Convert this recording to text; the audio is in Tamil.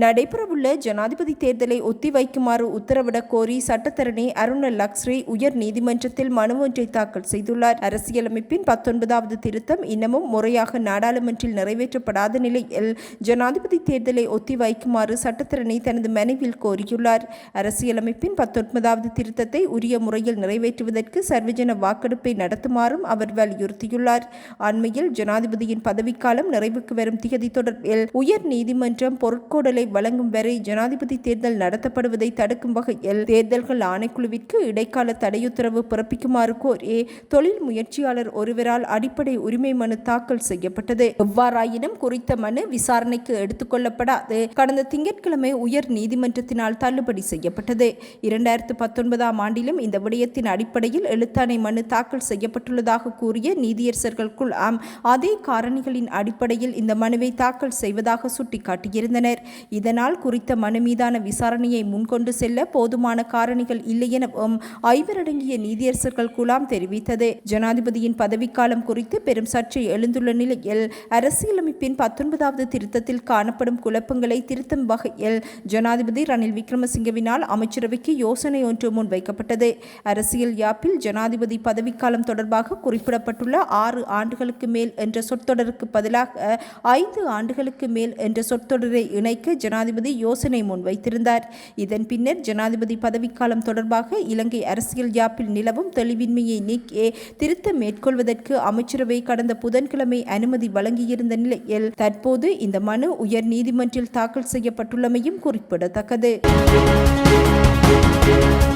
நடைபெறவுள்ள ஜனாதிபதி தேர்தலை ஒத்திவைக்குமாறு உத்தரவிடக் கோரி சட்டத்தரணி அருண லக்ஸ்ரி உயர் நீதிமன்றத்தில் மனு ஒன்றை தாக்கல் செய்துள்ளார். அரசியலமைப்பின் பத்தொன்பதாவது திருத்தம் இன்னமும் முறையாக நாடாளுமன்றில் நிறைவேற்றப்படாத நிலையில் ஜனாதிபதி தேர்தலை ஒத்திவைக்குமாறு சட்டத்தரணி தனது மனுவில் கோரியுள்ளார். அரசியலமைப்பின் பத்தொன்பதாவது திருத்தத்தை உரிய முறையில் நிறைவேற்றுவதற்கு சர்வஜன வாக்கெடுப்பை நடத்துமாறும் அவர் வலியுறுத்தியுள்ளார். அண்மையில் ஜனாதிபதியின் பதவிக்காலம் நிறைவுக்கு வரும் திகதி தொடர்பில் உயர் நீதிமன்றம் பொருட்கோடலை வழங்கும் வரை ஜனாதிபதி தேர்தல் நடத்தப்படுவதை தடுக்கும் வகையில் தேர்தல்கள் ஆணைக்குழுவிற்கு இடைக்கால தடையுத்தரவு பிறப்பிக்குமாறு கோரி தொழில் முயற்சியாளர் ஒருவரால் அடிப்படை உரிமை மனு தாக்கல் செய்யப்பட்டது. எவ்வாறாயினும் குறித்த மனு விசாரணைக்கு எடுத்துக்கொள்ளப்படாது. கடந்த திங்கட்கிழமை உயர் நீதிமன்றத்தினால் தள்ளுபடி செய்யப்பட்டது. இரண்டாயிரத்து பத்தொன்பதாம் ஆண்டிலும் இந்த விடயத்தின் அடிப்படையில் எழுத்தாணை மனு தாக்கல் செய்யப்பட்டுள்ளதாக கூறிய நீதியரசர்கள் குழாம் அதே காரணிகளின் அடிப்படையில் இந்த மனுவை தாக்கல் செய்வதாக சுட்டிக்காட்டியிருந்தனர். இதனால் குறித்த மனு மீதான விசாரணையை முன்கொண்டு செல்ல போதுமான காரணிகள் இல்லை எனவும் ஐவரடங்கிய நீதியரசர்கள் குழாம் தெரிவித்தது. ஜனாதிபதியின் பதவிக்காலம் குறித்து பெரும் சர்ச்சை எழுந்துள்ள நிலையில் அரசியலமைப்பின் பத்தொன்பதாவது திருத்தத்தில் காணப்படும் குழப்பங்களை திருத்தும் வகையில் ஜனாதிபதி ரணில் விக்ரமசிங்கவினால் அமைச்சரவைக்கு யோசனை ஒன்று முன்வைக்கப்பட்டது. அரசியல் யாப்பில் ஜனாதிபதி பதவிக்காலம் தொடர்பாக குறிப்பிடப்பட்டுள்ள ஆறு ஆண்டுகளுக்கு மேல் என்ற சொற்றொடருக்கு பதிலாக ஐந்து ஆண்டுகளுக்கு மேல் என்ற சொற்றொடரை இணைக்க ஜனாதிபதி யோசனை முன்வைத்திருந்தார். இதன் பின்னர் ஜனாதிபதி பதவிக்காலம் தொடர்பாக இலங்கை அரசியல் யாப்பில் நிலவும் தெளிவின்மையை நீக்கி திருத்தம் மேற்கொள்வதற்கு அமைச்சரவை கடந்த புதன்கிழமை அனுமதி வழங்கியிருந்த நிலையில் தற்போது இந்த மனு உயர் நீதிமன்றில் தாக்கல் செய்யப்பட்டுள்ளமையும் குறிப்பிடத்தக்கது.